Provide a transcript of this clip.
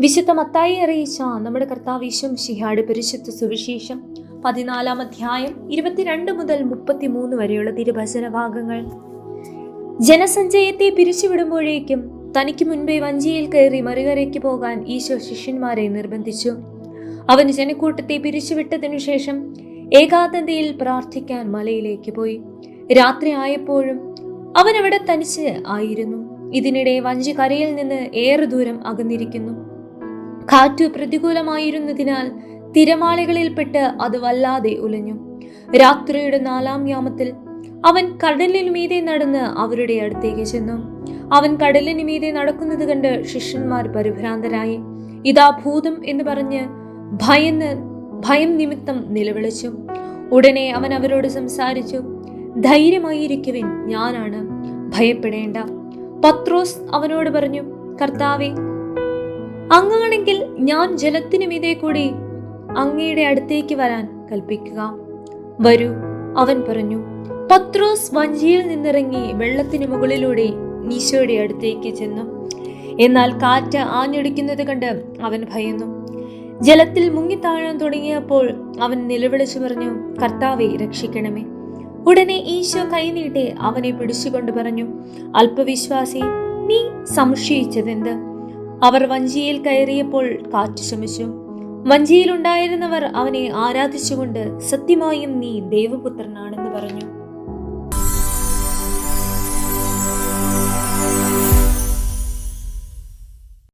വിശുദ്ധ മത്തായി അറിയിച്ച നമ്മുടെ കർത്താവ് ശിഹാട് പരിശുദ്ധ സുവിശേഷം പതിനാലാം അധ്യായം ഇരുപത്തിരണ്ട് മുതൽ മുപ്പത്തിമൂന്ന് വരെയുള്ള തിരുഭജന ഭാഗങ്ങൾ. ജനസഞ്ചയത്തെ പിരിച്ചുവിടുമ്പോഴേക്കും തനിക്ക് മുൻപേ വഞ്ചിയിൽ കയറി മറുകരയ്ക്ക് പോകാൻ ഈശോ ശിഷ്യന്മാരെ നിർബന്ധിച്ചു. അവൻ ജനക്കൂട്ടത്തെ പിരിച്ചുവിട്ടതിനു ശേഷം ഏകാന്തതയിൽ പ്രാർത്ഥിക്കാൻ മലയിലേക്ക് പോയി. രാത്രി ആയപ്പോഴും അവൻ അവിടെ തനിച്ച് ആയിരുന്നു. ഇതിനിടെ വഞ്ചി കരയിൽ നിന്ന് ഏറെ ദൂരം അകന്നിരിക്കുന്നു. കാറ്റു പ്രതികൂലമായിരുന്നതിനാൽ തിരമാലകളിൽപ്പെട്ട് അത് വല്ലാതെ ഉലഞ്ഞു രാത്രിയുടെ നാലാം യാമത്തിൽ അവൻ കടലിനു മീതെ നടന്ന് അവരുടെ അടുത്തേക്ക് ചെന്നു. അവൻ കടലിനു മീതെ നടക്കുന്നത് കണ്ട് ശിഷ്യന്മാർ പരിഭ്രാന്തരായി. ഇതാ ഭൂതം എന്ന് പറഞ്ഞ് ഭയന്ന് ഭയം നിമിത്തം നിലവിളിച്ചു. ഉടനെ അവൻ അവരോട് സംസാരിച്ചു ധൈര്യമായിരിക്കുവിൻ ഞാനാണ്. ഭയപ്പെടേണ്ട. പത്രോസ് അവനോട് പറഞ്ഞു കർത്താവെ അങ്ങാണെങ്കിൽ ഞാൻ ജലത്തിനു മീതെ കൂടി അങ്ങയുടെ അടുത്തേക്ക് വരാൻ കൽപ്പിക്കുക. വരൂ അവൻ പറഞ്ഞു പത്രോസ് വഞ്ചിയിൽ നിന്നിറങ്ങി വെള്ളത്തിന് മുകളിലൂടെ ഈശോയുടെ അടുത്തേക്ക് ചെന്നു. എന്നാൽ കാറ്റ് ആഞ്ഞടിക്കുന്നത് കണ്ട് അവൻ ഭയന്നു. ജലത്തിൽ മുങ്ങിത്താഴാൻ തുടങ്ങിയപ്പോൾ അവൻ നിലവിളിച്ചു പറഞ്ഞു കർത്താവെ രക്ഷിക്കണമേ. ഉടനെ ഈശോ കൈനീട്ടി അവനെ പിടിച്ചുകൊണ്ട് പറഞ്ഞു അല്പവിശ്വാസി നീ സംശയിച്ചതെന്ത്? അവർ വഞ്ചിയിൽ കയറിയപ്പോൾ കാറ്റ് ശമിച്ചു. വഞ്ചിയിലുണ്ടായിരുന്നവർ അവനെ ആരാധിച്ചുകൊണ്ട് സത്യമായും നീ ദേവപുത്രനാണെന്ന് പറഞ്ഞു.